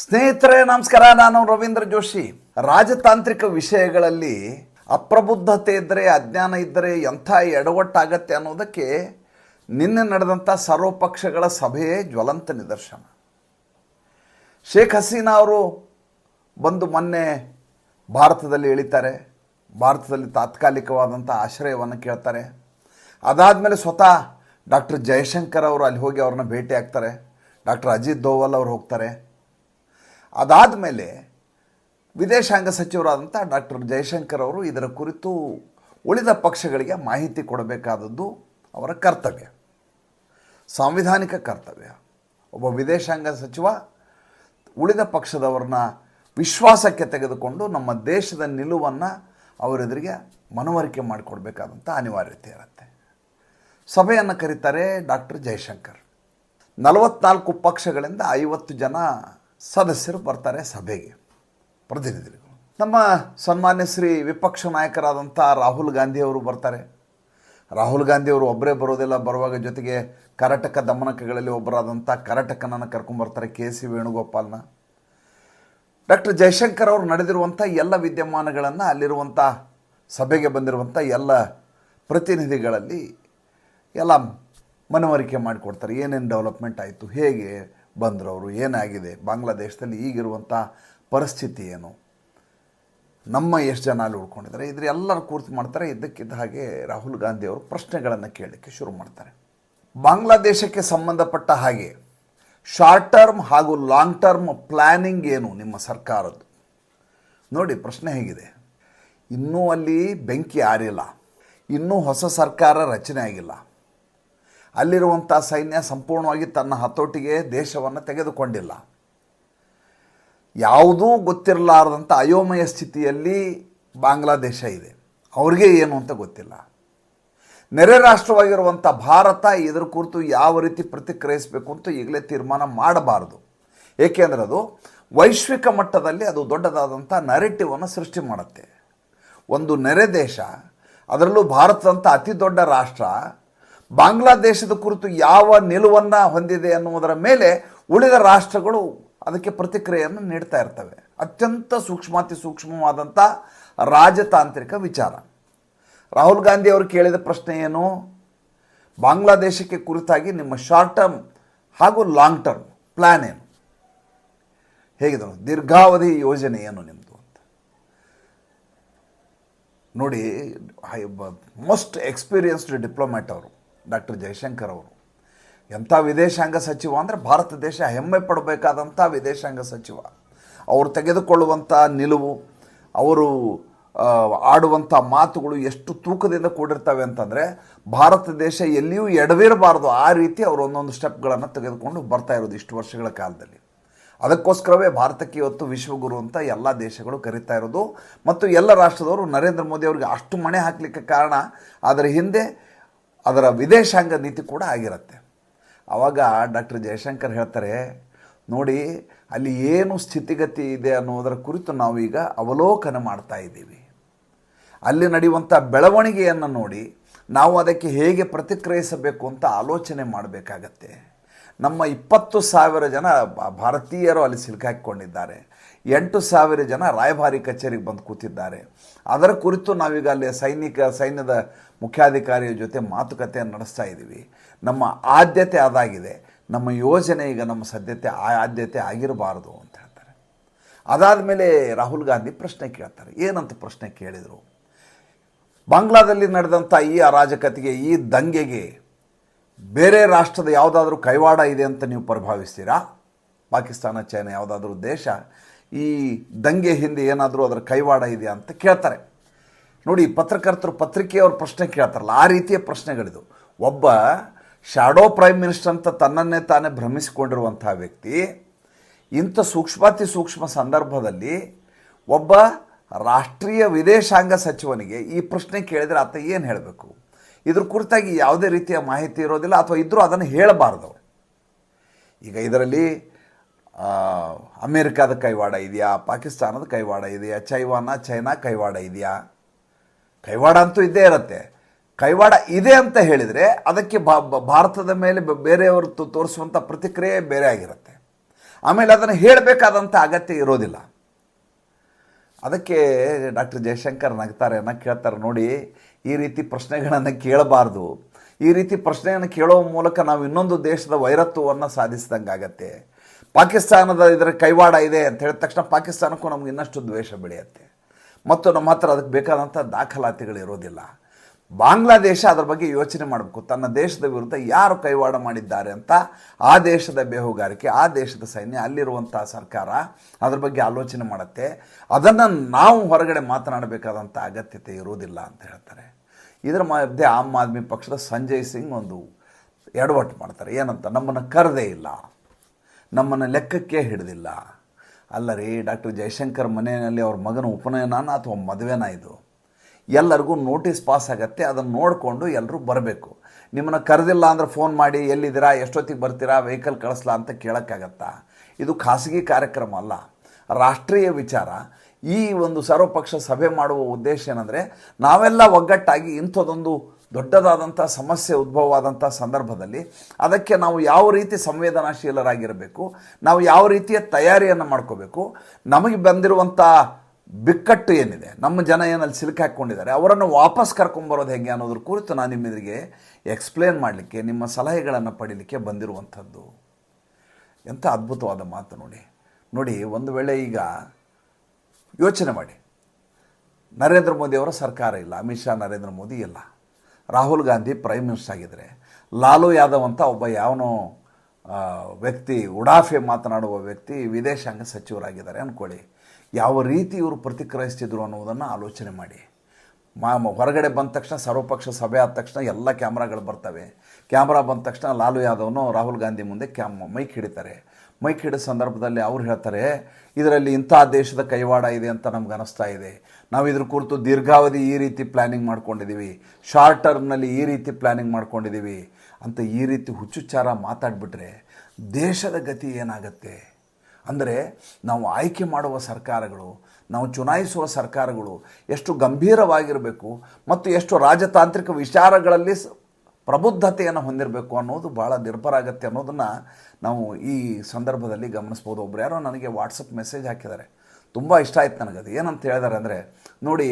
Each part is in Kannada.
ಸ್ನೇಹಿತರೆ, ನಮಸ್ಕಾರ. ನಾನು ರವೀಂದ್ರ ಜೋಶಿ. ರಾಜತಾಂತ್ರಿಕ ವಿಷಯಗಳಲ್ಲಿ ಅಪ್ರಬುದ್ಧತೆ ಇದ್ದರೆ, ಅಜ್ಞಾನ ಇದ್ದರೆ ಎಂಥ ಎಡವಟ್ಟಾಗತ್ತೆ ಅನ್ನೋದಕ್ಕೆ ನಿನ್ನೆ ನಡೆದಂಥ ಸರ್ವಪಕ್ಷಗಳ ಸಭೆಯೇ ಜ್ವಲಂತ ನಿದರ್ಶನ. ಶೇಖ್ ಹಸೀನಾ ಅವರು ಬಂದು ಮೊನ್ನೆ ಭಾರತದಲ್ಲಿ ಇಳಿತಾರೆ. ಭಾರತದಲ್ಲಿ ತಾತ್ಕಾಲಿಕವಾದಂಥ ಆಶ್ರಯವನ್ನು ಕೇಳ್ತಾರೆ. ಅದಾದಮೇಲೆ ಸ್ವತಃ ಡಾಕ್ಟರ್ ಜಯಶಂಕರ್ ಅವರು ಅಲ್ಲಿ ಹೋಗಿ ಅವ್ರನ್ನ ಭೇಟಿ ಆಗ್ತಾರೆ. ಡಾಕ್ಟರ್ ಅಜಿತ್ ದೋವಲ್ ಅವರು ಹೋಗ್ತಾರೆ. ಅದಾದಮೇಲೆ ವಿದೇಶಾಂಗ ಸಚಿವರಾದಂಥ ಡಾಕ್ಟರ್ ಜಯಶಂಕರ್ ಅವರು ಇದರ ಕುರಿತು ಉಳಿದ ಪಕ್ಷಗಳಿಗೆ ಮಾಹಿತಿ ಕೊಡಬೇಕಾದದ್ದು ಅವರ ಕರ್ತವ್ಯ. ಸಾಂವಿಧಾನಿಕ ಕರ್ತವ್ಯ. ಒಬ್ಬ ವಿದೇಶಾಂಗ ಸಚಿವ ಉಳಿದ ಪಕ್ಷದವ್ರನ್ನ ವಿಶ್ವಾಸಕ್ಕೆ ತೆಗೆದುಕೊಂಡು ನಮ್ಮ ದೇಶದ ನಿಲುವನ್ನು ಅವರೆದುರಿಗೆ ಮನವರಿಕೆ ಮಾಡಿಕೊಡ್ಬೇಕಾದಂಥ ಅನಿವಾರ್ಯತೆ ಇರುತ್ತೆ. ಸಭೆಯನ್ನು ಕರೀತಾರೆ ಡಾಕ್ಟರ್ ಜಯಶಂಕರ್ ನಲವತ್ನಾಲ್ಕು ಪಕ್ಷಗಳಿಂದ ಐವತ್ತು ಜನ ಸದಸ್ಯರು ಬರ್ತಾರೆ ಸಭೆಗೆ, ಪ್ರತಿನಿಧಿಗಳು. ನಮ್ಮ ಸನ್ಮಾನ್ಯ ಶ್ರೀ ವಿಪಕ್ಷ ನಾಯಕರಾದಂಥ ರಾಹುಲ್ ಗಾಂಧಿಯವರು ಬರ್ತಾರೆ. ರಾಹುಲ್ ಗಾಂಧಿಯವರು ಒಬ್ಬರೇ ಬರೋದಿಲ್ಲ, ಬರುವಾಗ ಜೊತೆಗೆ ಕರಟಕ ದಮನಕಗಳಲ್ಲಿ ಒಬ್ಬರಾದಂಥ ಕರಟಕನನ್ನು ಕರ್ಕೊಂಬರ್ತಾರೆ ಕೆ ಸಿ ವೇಣುಗೋಪಾಲ್ನ. ಡಾಕ್ಟರ್ ಜಯಶಂಕರ್ ಅವರು ನಡೆದಿರುವಂಥ ಎಲ್ಲ ವಿದ್ಯಮಾನಗಳನ್ನು ಅಲ್ಲಿರುವಂಥ ಸಭೆಗೆ ಬಂದಿರುವಂಥ ಎಲ್ಲ ಪ್ರತಿನಿಧಿಗಳಲ್ಲಿ ಎಲ್ಲ ಮನವರಿಕೆ ಮಾಡಿಕೊಡ್ತಾರೆ. ಏನೇನು ಡೆವಲಪ್ಮೆಂಟ್ ಆಯಿತು, ಹೇಗೆ ಬಂದರು ಅವರು ಏನಾಗಿದೆ, ಬಾಂಗ್ಲಾದೇಶದಲ್ಲಿ ಈಗಿರುವಂಥ ಪರಿಸ್ಥಿತಿ ಏನು? ನಮ್ಮ ಎಷ್ಟು ಜನ ಅಲ್ಲಿ ಉಳ್ಕೊಂಡಿದ್ದಾರೆ? ಇದ್ರೆ ಎಲ್ಲರೂ ಕೂರ್ತು ಮಾಡ್ತಾರೆ, ಇದ್ದಕ್ಕಿದ್ದ ಹಾಗೆ ರಾಹುಲ್ ಗಾಂಧಿ ಅವರು ಪ್ರಶ್ನೆಗಳನ್ನು ಕೇಳಲಿಕ್ಕೆ ಶುರು ಮಾಡ್ತಾರೆ. ಬಾಂಗ್ಲಾದೇಶಕ್ಕೆ ಸಂಬಂಧಪಟ್ಟ ಹಾಗೆ ಶಾರ್ಟ್ ಟರ್ಮ್ ಹಾಗೂ ಲಾಂಗ್ ಟರ್ಮ್ ಪ್ಲ್ಯಾನಿಂಗ್ ಏನು ನಿಮ್ಮ ಸರ್ಕಾರದ್ದು? ನೋಡಿ, ಪ್ರಶ್ನೆ ಹೇಗಿದೆ. ಇನ್ನೂ ಅಲ್ಲಿ ಬೆಂಕಿ ಆರಿಲ್ಲ. ಇನ್ನೂ ಹೊಸ ಸರ್ಕಾರ ರಚನೆ ಆಗಿಲ್ಲ. ಅಲ್ಲಿರುವಂಥ ಸೈನ್ಯ ಸಂಪೂರ್ಣವಾಗಿ ತನ್ನ ಹತೋಟಿಗೆ ದೇಶವನ್ನು ತೆಗೆದುಕೊಂಡಿಲ್ಲ. ಯಾವುದೂ ಗೊತ್ತಿರಲಾರದಂಥ ಅಯೋಮಯ ಸ್ಥಿತಿಯಲ್ಲಿ ಬಾಂಗ್ಲಾದೇಶ ಇದೆ. ಅವ್ರಿಗೆ ಏನು ಅಂತ ಗೊತ್ತಿಲ್ಲ. ನೆರೆ ರಾಷ್ಟ್ರವಾಗಿರುವಂಥ ಭಾರತ ಇದರ ಕುರಿತು ಯಾವ ರೀತಿ ಪ್ರತಿಕ್ರಿಯಿಸಬೇಕು ಅಂತ ಈಗಲೇ ತೀರ್ಮಾನ ಮಾಡಬಾರದು. ಏಕೆಂದರೆ ಅದು ವೈಶ್ವಿಕ ಮಟ್ಟದಲ್ಲಿ ಅದು ದೊಡ್ಡದಾದಂಥ ನರೇಟಿವನ್ನು ಸೃಷ್ಟಿ ಮಾಡುತ್ತೆ. ಒಂದು ನೆರೆ ದೇಶ, ಅದರಲ್ಲೂ ಭಾರತದಂಥ ಅತಿ ದೊಡ್ಡ ರಾಷ್ಟ್ರ ಬಾಂಗ್ಲಾದೇಶದ ಕುರಿತು ಯಾವ ನಿಲುವನ್ನು ಹೊಂದಿದೆ ಅನ್ನುವುದರ ಮೇಲೆ ಉಳಿದ ರಾಷ್ಟ್ರಗಳು ಅದಕ್ಕೆ ಪ್ರತಿಕ್ರಿಯೆಯನ್ನು ನೀಡ್ತಾ ಇರ್ತವೆ. ಅತ್ಯಂತ ಸೂಕ್ಷ್ಮಾತಿ ಸೂಕ್ಷ್ಮವಾದಂಥ ರಾಜತಾಂತ್ರಿಕ ವಿಚಾರ. ರಾಹುಲ್ ಗಾಂಧಿ ಅವರು ಕೇಳಿದ ಪ್ರಶ್ನೆ ಏನು? ಬಾಂಗ್ಲಾದೇಶಕ್ಕೆ ಕುರಿತಾಗಿ ನಿಮ್ಮ ಶಾರ್ಟ್ ಟರ್ಮ್ ಹಾಗೂ ಲಾಂಗ್ ಟರ್ಮ್ ಪ್ಲ್ಯಾನ್ ಏನು? ಹೇಗಿದ್ರು ದೀರ್ಘಾವಧಿ ಯೋಜನೆ ಏನು ನಿಮ್ಮದು ಅಂತ? ನೋಡಿ ಮೋಸ್ಟ್ ಎಕ್ಸ್ಪೀರಿಯನ್ಸ್ಡ್ ಡಿಪ್ಲೊಮ್ಯಾಟ್ ಅವರು ಡಾಕ್ಟರ್ ಜಯಶಂಕರ್ ಅವರು. ಎಂಥ ವಿದೇಶಾಂಗ ಸಚಿವ ಅಂದರೆ ಭಾರತ ದೇಶ ಹೆಮ್ಮೆ ಪಡಬೇಕಾದಂಥ ವಿದೇಶಾಂಗ ಸಚಿವ. ಅವರು ತೆಗೆದುಕೊಳ್ಳುವಂಥ ನಿಲುವು, ಅವರು ಆಡುವಂಥ ಮಾತುಗಳು ಎಷ್ಟು ತೂಕದಿಂದ ಕೂಡಿರ್ತವೆ ಅಂತಂದರೆ ಭಾರತ ದೇಶ ಎಲ್ಲಿಯೂ ಎಡವಿರಬಾರ್ದು. ಆ ರೀತಿ ಅವರು ಒಂದೊಂದು ಸ್ಟೆಪ್ಗಳನ್ನು ತೆಗೆದುಕೊಂಡು ಬರ್ತಾ ಇರೋದು ಇಷ್ಟು ವರ್ಷಗಳ ಕಾಲದಲ್ಲಿ. ಅದಕ್ಕೋಸ್ಕರವೇ ಭಾರತಕ್ಕೆ ಇವತ್ತು ವಿಶ್ವಗುರು ಅಂತ ಎಲ್ಲ ದೇಶಗಳು ಕರೀತಾ ಇರೋದು. ಮತ್ತು ಎಲ್ಲ ರಾಷ್ಟ್ರದವರು ನರೇಂದ್ರ ಮೋದಿ ಅವರಿಗೆ ಅಷ್ಟು ಮಣೆ ಹಾಕಲಿಕ್ಕೆ ಕಾರಣ. ಅದರ ಹಿಂದೆ ಅದರ ವಿದೇಶಾಂಗ ನೀತಿ ಕೂಡ ಆಗಿರುತ್ತೆ. ಆವಾಗ ಡಾಕ್ಟರ್ ಜಯಶಂಕರ್ ಹೇಳ್ತಾರೆ, ನೋಡಿ, ಅಲ್ಲಿ ಏನು ಸ್ಥಿತಿಗತಿ ಇದೆ ಅನ್ನೋದರ ಕುರಿತು ನಾವೀಗ ಅವಲೋಕನ ಮಾಡ್ತಾ ಇದ್ದೀವಿ. ಅಲ್ಲಿ ನಡೆಯುವಂಥ ಬೆಳವಣಿಗೆಯನ್ನು ನೋಡಿ, ನಾವು ಅದಕ್ಕೆ ಹೇಗೆ ಪ್ರತಿಕ್ರಿಯಿಸಬೇಕು ಅಂತ ಆಲೋಚನೆ ಮಾಡಬೇಕಾಗತ್ತೆ. ನಮ್ಮ ಇಪ್ಪತ್ತು ಸಾವಿರ ಜನ ಭಾರತೀಯರು ಅಲ್ಲಿ ಸಿಲುಕಾಕಿಕೊಂಡಿದ್ದಾರೆ. ಎಂಟು ಸಾವಿರ ಜನ ರಾಯಭಾರಿ ಕಚೇರಿಗೆ ಬಂದು ಕೂತಿದ್ದಾರೆ. ಅದರ ಕುರಿತು ನಾವೀಗ ಅಲ್ಲಿ ಸೈನಿಕ, ಸೈನ್ಯದ ಮುಖ್ಯಾಧಿಕಾರಿಯ ಜೊತೆ ಮಾತುಕತೆಯನ್ನು ನಡೆಸ್ತಾ ಇದ್ದೀವಿ. ನಮ್ಮ ಆದ್ಯತೆ ಅದಾಗಿದೆ. ನಮ್ಮ ಯೋಜನೆ ಈಗ ನಮ್ಮ ಸದ್ಯತೆ ಆ ಆದ್ಯತೆ ಆಗಿರಬಾರದು ಅಂತ ಹೇಳ್ತಾರೆ. ಅದಾದ ಮೇಲೆ ರಾಹುಲ್ ಗಾಂಧಿ ಪ್ರಶ್ನೆ ಕೇಳ್ತಾರೆ. ಏನಂತ ಪ್ರಶ್ನೆ ಕೇಳಿದರು? ಬಾಂಗ್ಲಾದಲ್ಲಿ ನಡೆದಂಥ ಈ ಅರಾಜಕತೆಗೆ, ಈ ದಂಗೆಗೆ ಬೇರೆ ರಾಷ್ಟ್ರದ ಯಾವುದಾದ್ರೂ ಕೈವಾಡ ಇದೆ ಅಂತ ನೀವು ಪ್ರಭಾವಿಸ್ತೀರಾ? ಪಾಕಿಸ್ತಾನ, ಚೈನಾ, ಯಾವುದಾದ್ರೂ ದೇಶ ಈ ದಂಗೆ ಹಿಂದೆ ಏನಾದರೂ ಅದರ ಕೈವಾಡ ಇದೆಯಾ ಅಂತ ಕೇಳ್ತಾರೆ. ನೋಡಿ, ಪತ್ರಕರ್ತರು ಪತ್ರಿಕೆಯವ್ರ ಪ್ರಶ್ನೆ ಕೇಳ್ತಾರಲ್ಲ, ಆ ರೀತಿಯ ಪ್ರಶ್ನೆಗಳಿದು. ಒಬ್ಬ ಶಾಡೋ ಪ್ರೈಮ್ ಮಿನಿಸ್ಟರ್ ಅಂತ ತನ್ನನ್ನೇ ತಾನೇ ಭ್ರಮಿಸಿಕೊಂಡಿರುವಂತಹ ವ್ಯಕ್ತಿ, ಇಂಥ ಸೂಕ್ಷ್ಮಾತಿ ಸೂಕ್ಷ್ಮ ಸಂದರ್ಭದಲ್ಲಿ ಒಬ್ಬ ರಾಷ್ಟ್ರೀಯ ವಿದೇಶಾಂಗ ಸಚಿವನಿಗೆ ಈ ಪ್ರಶ್ನೆ ಕೇಳಿದರೆ ಆತ ಏನು ಹೇಳಬೇಕು? ಇದ್ರ ಕುರಿತಾಗಿ ಯಾವುದೇ ರೀತಿಯ ಮಾಹಿತಿ ಇರೋದಿಲ್ಲ, ಅಥವಾ ಇದ್ದರೂ ಅದನ್ನು ಹೇಳಬಾರ್ದು. ಈಗ ಇದರಲ್ಲಿ ಅಮೇರಿಕಾದ ಕೈವಾಡ ಇದೆಯಾ? ಪಾಕಿಸ್ತಾನದ ಕೈವಾಡ ಇದೆಯಾ? ಚೈವಾನ, ಚೈನಾ ಕೈವಾಡ ಇದೆಯಾ? ಕೈವಾಡ ಅಂತೂ ಇದ್ದೇ ಇರುತ್ತೆ. ಕೈವಾಡ ಇದೆ ಅಂತ ಹೇಳಿದರೆ ಅದಕ್ಕೆ ಭಾರತದ ಮೇಲೆ ಬೇರೆಯವರು ತೋರಿಸುವಂಥ ಪ್ರತಿಕ್ರಿಯೆ ಬೇರೆ ಆಗಿರುತ್ತೆ. ಆಮೇಲೆ ಅದನ್ನು ಹೇಳಬೇಕಾದಂಥ ಅಗತ್ಯ ಇರೋದಿಲ್ಲ. ಅದಕ್ಕೆ ಡಾಕ್ಟರ್ ಜಯಶಂಕರ್ ನಗ್ತಾರೆ ನಾ ಕೇಳ್ತಾರೆ ನೋಡಿ, ಈ ರೀತಿ ಪ್ರಶ್ನೆಗಳನ್ನು ಕೇಳಬಾರ್ದು. ಈ ರೀತಿ ಪ್ರಶ್ನೆಯನ್ನು ಕೇಳೋ ಮೂಲಕ ನಾವು ಇನ್ನೊಂದು ದೇಶದ ವೈರತ್ವವನ್ನು ಸಾಧಿಸಿದಂಗೆ ಆಗತ್ತೆ ಪಾಕಿಸ್ತಾನದ ಇದರ ಕೈವಾಡ ಇದೆ ಅಂತ ಹೇಳಿದ ತಕ್ಷಣ ಪಾಕಿಸ್ತಾನಕ್ಕೂ ನಮ್ಗೆ ಇನ್ನಷ್ಟು ದ್ವೇಷ ಬೆಳೆಯುತ್ತೆ. ಮತ್ತು ನಮ್ಮ ಹತ್ರ ಅದಕ್ಕೆ ಬೇಕಾದಂಥ ದಾಖಲಾತಿಗಳು ಇರೋದಿಲ್ಲ. ಬಾಂಗ್ಲಾದೇಶ ಅದರ ಬಗ್ಗೆ ಯೋಚನೆ ಮಾಡಬೇಕು. ತನ್ನ ದೇಶದ ವಿರುದ್ಧ ಯಾರು ಕೈವಾಡ ಮಾಡಿದ್ದಾರೆ ಅಂತ ಆ ದೇಶದ ಬೇಹುಗಾರಿಕೆ, ಆ ದೇಶದ ಸೈನ್ಯ, ಅಲ್ಲಿರುವಂಥ ಸರ್ಕಾರ ಅದರ ಬಗ್ಗೆ ಆಲೋಚನೆ ಮಾಡುತ್ತೆ. ಅದನ್ನು ನಾವು ಹೊರಗಡೆ ಮಾತನಾಡಬೇಕಾದಂಥ ಅಗತ್ಯತೆ ಇರುವುದಿಲ್ಲ ಅಂತ ಹೇಳ್ತಾರೆ. ಇದರ ಮಧ್ಯೆ ಆಮ್ ಆದ್ಮಿ ಪಕ್ಷದ ಸಂಜಯ್ ಸಿಂಗ್ ಒಂದು ಎಡವಟ್ಟು ಮಾಡ್ತಾರೆ. ಏನಂತ? ನಮ್ಮನ್ನು ಕರೆದೇ ಇಲ್ಲ. ನಮ್ಮನ್ನು ಲೆಕ್ಕಕ್ಕೆ ಹಿಡಿದಿಲ್ಲ. ಅಲ್ಲ ರೀ ಡಾಕ್ಟರ್ ಜಯಶಂಕರ್ ಮನೆಯಲ್ಲಿ ಅವ್ರ ಮಗನ ಉಪನಯನ ಅಥವಾ ಮದುವೆನ ಇದು? ಎಲ್ಲರಿಗೂ ನೋಟಿಸ್ ಪಾಸ್ ಆಗತ್ತೆ, ಅದನ್ನು ನೋಡಿಕೊಂಡು ಎಲ್ಲರೂ ಬರಬೇಕು. ನಿಮ್ಮನ್ನು ಕರೆದಿಲ್ಲ ಅಂದ್ರೆ ಫೋನ್ ಮಾಡಿ, ಎಲ್ಲಿದ್ದೀರಾ? ಎಷ್ಟೊತ್ತಿಗೆ ಬರ್ತೀರಾ? ವೆಹಿಕಲ್ ಕಳಿಸ್ಲಾ? ಅಂತ ಕೇಳೋಕ್ಕಾಗತ್ತಾ? ಇದು ಖಾಸಗಿ ಕಾರ್ಯಕ್ರಮ ಅಲ್ಲ. ರಾಷ್ಟ್ರೀಯ ವಿಚಾರ. ಈ ಒಂದು ಸರ್ವಪಕ್ಷ ಸಭೆ ಮಾಡುವ ಉದ್ದೇಶ ಏನಂದರೆ, ನಾವೆಲ್ಲ ಒಗ್ಗಟ್ಟಾಗಿ ಇಂಥದ್ದೊಂದು ದೊಡ್ಡದಾದಂಥ ಸಮಸ್ಯೆ ಉದ್ಭವವಾದಂಥ ಸಂದರ್ಭದಲ್ಲಿ ಅದಕ್ಕೆ ನಾವು ಯಾವ ರೀತಿ ಸಂವೇದನಾಶೀಲರಾಗಿರಬೇಕು, ನಾವು ಯಾವ ರೀತಿಯ ತಯಾರಿಯನ್ನು ಮಾಡ್ಕೋಬೇಕು, ನಮಗೆ ಬಂದಿರುವಂಥ ಬಿಕ್ಕಟ್ಟು ಏನಿದೆ, ನಮ್ಮ ಜನ ಏನಲ್ಲಿ ಸಿಲುಕಿ ಹಾಕ್ಕೊಂಡಿದ್ದಾರೆ ಅವರನ್ನು ವಾಪಸ್ ಕರ್ಕೊಂಬರೋದು ಹೇಗೆ ಅನ್ನೋದ್ರ ಕುರಿತು ನಾನು ನಿಮ್ಮೆದುರಿಗೆ ಎಕ್ಸ್ಪ್ಲೇನ್ ಮಾಡಲಿಕ್ಕೆ, ನಿಮ್ಮ ಸಲಹೆಗಳನ್ನು ಪಡೀಲಿಕ್ಕೆ ಬಂದಿರುವಂಥದ್ದು. ಎಂಥ ಅದ್ಭುತವಾದ ಮಾತು ನೋಡಿ. ನೋಡಿ, ಒಂದು ವೇಳೆ ಈಗ ಯೋಚನೆ ಮಾಡಿ. ನರೇಂದ್ರ ಮೋದಿ ಅವರ ಸರ್ಕಾರ ಇಲ್ಲ, ಅಮಿತ್ ಶಾ, ನರೇಂದ್ರ ಮೋದಿ ಇಲ್ಲ. ರಾಹುಲ್ ಗಾಂಧಿ ಪ್ರೈಮ್ ಮಿನಿಸ್ಟರ್ ಆಗಿದ್ದರೆ ಲಾಲು ಯಾದವ್ ಅಂತ ಒಬ್ಬ ಯಾವನೋ ವ್ಯಕ್ತಿ, ಉಡಾಫೆ ಮಾತನಾಡುವ ವ್ಯಕ್ತಿ, ವಿದೇಶಾಂಗ ಸಚಿವರಾಗಿದ್ದಾರೆ ಅಂದ್ಕೊಳ್ಳಿ ಯಾವ ರೀತಿ ಇವರು ಪ್ರತಿಕ್ರಿಯಿಸ್ತಿದ್ರು ಅನ್ನೋದನ್ನು ಆಲೋಚನೆ ಮಾಡಿ. ಮಾ, ಹೊರಗಡೆ ಬಂದ ತಕ್ಷಣ, ಸರ್ವಪಕ್ಷ ಸಭೆ ಆದ ತಕ್ಷಣ ಎಲ್ಲ ಕ್ಯಾಮ್ರಾಗಳು ಬರ್ತವೆ. ಕ್ಯಾಮ್ರಾ ಬಂದ ತಕ್ಷಣ ಲಾಲು ಯಾದವ್ನು ರಾಹುಲ್ ಗಾಂಧಿ ಮುಂದೆ ಕ್ಯಾಮ್ ಮೈಕ್ ಹಿಡಿತಾರೆ. ಮೈಕ್ ಹಿಡಿದ ಸಂದರ್ಭದಲ್ಲಿ ಅವ್ರು ಹೇಳ್ತಾರೆ, ಇದರಲ್ಲಿ ಇಂಥ ದೇಶದ ಕೈವಾಡ ಇದೆ ಅಂತ ನಮ್ಗೆ ಅನಿಸ್ತಾ ಇದೆ. ನಾವು ಇದ್ರ ಕುರಿತು ದೀರ್ಘಾವಧಿ ಈ ರೀತಿ ಪ್ಲ್ಯಾನಿಂಗ್ ಮಾಡ್ಕೊಂಡಿದ್ದೀವಿ ಶಾರ್ಟ್ ಟರ್ಮ್ನಲ್ಲಿ ಈ ರೀತಿ ಪ್ಲ್ಯಾನಿಂಗ್ ಮಾಡ್ಕೊಂಡಿದ್ದೀವಿ ಅಂತ ಈ ರೀತಿ ಹುಚ್ಚುಚ್ಚಾರ ಮಾತಾಡಿಬಿಟ್ರೆ ದೇಶದ ಗತಿ ಏನಾಗುತ್ತೆ? ಅಂದರೆ ನಾವು ಆಯ್ಕೆ ಮಾಡುವ ಸರ್ಕಾರಗಳು, ನಾವು ಚುನಾಯಿಸುವ ಸರ್ಕಾರಗಳು ಎಷ್ಟು ಗಂಭೀರವಾಗಿರಬೇಕು ಮತ್ತು ಎಷ್ಟು ರಾಜತಾಂತ್ರಿಕ ವಿಚಾರಗಳಲ್ಲಿ ಪ್ರಬುದ್ಧತೆಯನ್ನು ಹೊಂದಿರಬೇಕು ಅನ್ನೋದು ಭಾಳ ನಿರ್ಭರ ಆಗತ್ತೆ ಅನ್ನೋದನ್ನು ನಾವು ಈ ಸಂದರ್ಭದಲ್ಲಿ ಗಮನಿಸ್ಬೋದು. ಒಬ್ರು ಯಾರೋ ನನಗೆ ವಾಟ್ಸಪ್ ಮೆಸೇಜ್ ಹಾಕಿದ್ದಾರೆ. ತುಂಬ ಇಷ್ಟ ಆಯ್ತು ನನಗದು ಏನಂತ ಹೇಳಿದಾರೆ ಅಂದರೆ, ನೋಡಿ,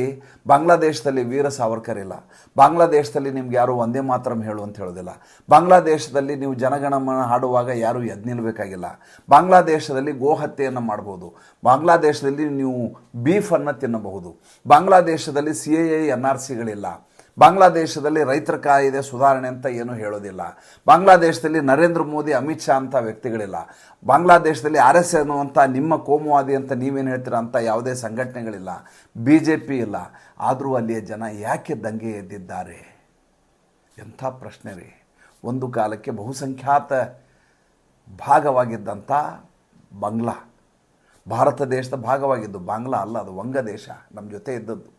ಬಾಂಗ್ಲಾದೇಶದಲ್ಲಿ ವೀರ ಸಾವರ್ಕರ್ ಇಲ್ಲ. ಬಾಂಗ್ಲಾದೇಶದಲ್ಲಿ ನಿಮ್ಗೆ ಯಾರು ಒಂದೇ ಮಾತ್ರ ಹೇಳು ಅಂತ ಹೇಳೋದಿಲ್ಲ. ಬಾಂಗ್ಲಾದೇಶದಲ್ಲಿ ನೀವು ಜನಗಣಮನ ಹಾಡುವಾಗ ಯಾರೂ ಎದ್ದು ನಿಲ್ಲಬೇಕಾಗಿಲ್ಲ ಬಾಂಗ್ಲಾದೇಶದಲ್ಲಿ ಗೋಹತ್ಯೆಯನ್ನು ಮಾಡ್ಬೋದು. ಬಾಂಗ್ಲಾದೇಶದಲ್ಲಿ ನೀವು ಬೀಫನ್ನು ತಿನ್ನಬಹುದು. ಬಾಂಗ್ಲಾದೇಶದಲ್ಲಿ C A A N R ಸಿಗಳಿಲ್ಲ. ಬಾಂಗ್ಲಾದೇಶದಲ್ಲಿ ರೈತರ ಕಾಯಿದೆ ಸುಧಾರಣೆ ಅಂತ ಏನೂ ಹೇಳೋದಿಲ್ಲ. ಬಾಂಗ್ಲಾದೇಶದಲ್ಲಿ ನರೇಂದ್ರ ಮೋದಿ, ಅಮಿತ್ ಶಾ ಅಂತ ವ್ಯಕ್ತಿಗಳಿಲ್ಲ. ಬಾಂಗ್ಲಾದೇಶದಲ್ಲಿ ಆರ್ ಎಸ್ ಅನ್ನುವಂಥ ನಿಮ್ಮ ಕೋಮುವಾದಿ ಅಂತ ನೀವೇನು ಹೇಳ್ತೀರಾ ಅಂತ ಯಾವುದೇ ಸಂಘಟನೆಗಳಿಲ್ಲ. ಬಿ ಜೆ ಪಿ ಇಲ್ಲ. ಆದರೂ ಅಲ್ಲಿಯ ಜನ ಯಾಕೆ ದಂಗೆ ಎದ್ದಿದ್ದಾರೆ? ಎಂಥ ಪ್ರಶ್ನೆ ರೀ. ಒಂದು ಕಾಲಕ್ಕೆ ಬಹುಸಂಖ್ಯಾತ ಭಾಗವಾಗಿದ್ದಂಥ ಬಾಂಗ್ಲಾ. ಭಾರತ ದೇಶದ ಭಾಗವಾಗಿದ್ದು ಬಾಂಗ್ಲಾ ಅಲ್ಲ, ಅದು ವಂಗ ದೇಶ. ನಮ್ಮ ಜೊತೆ ಇದ್ದದ್ದು.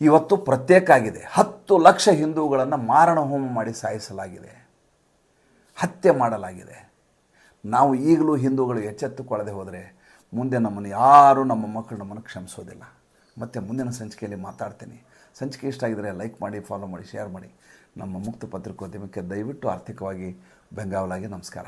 ಇವತ್ತು ಪ್ರತ್ಯೇಕ ಆಗಿದೆ. ಹತ್ತು ಲಕ್ಷ ಹಿಂದೂಗಳನ್ನು ಮಾರಣ ಹೋಮ ಮಾಡಿ ಸಾಯಿಸಲಾಗಿದೆ. ಹತ್ಯೆ ಮಾಡಲಾಗಿದೆ. ನಾವು ಈಗಲೂ ಹಿಂದೂಗಳು ಎಚ್ಚೆತ್ತುಕೊಳ್ಳದೆ ಹೋದರೆ ಮುಂದೆ ನಮ್ಮನ್ನು ಯಾರೂ ನಮ್ಮ ಮಕ್ಕಳು ನಮ್ಮನ್ನು ಕ್ಷಮಿಸೋದಿಲ್ಲ. ಮತ್ತು ಮುಂದಿನ ಸಂಚಿಕೆಯಲ್ಲಿ ಮಾತಾಡ್ತೀನಿ. ಸಂಚಿಕೆ ಇಷ್ಟ ಆಗಿದರೆ ಲೈಕ್ ಮಾಡಿ, ಫಾಲೋ ಮಾಡಿ, ಶೇರ್ ಮಾಡಿ. ನಮ್ಮ ಮುಕ್ತ ಪತ್ರಿಕೋದ್ಯಮಕ್ಕೆ ದಯವಿಟ್ಟು ಆರ್ಥಿಕವಾಗಿ ಬೆಂಗಾವಲಾಗಿ ನಮಸ್ಕಾರ.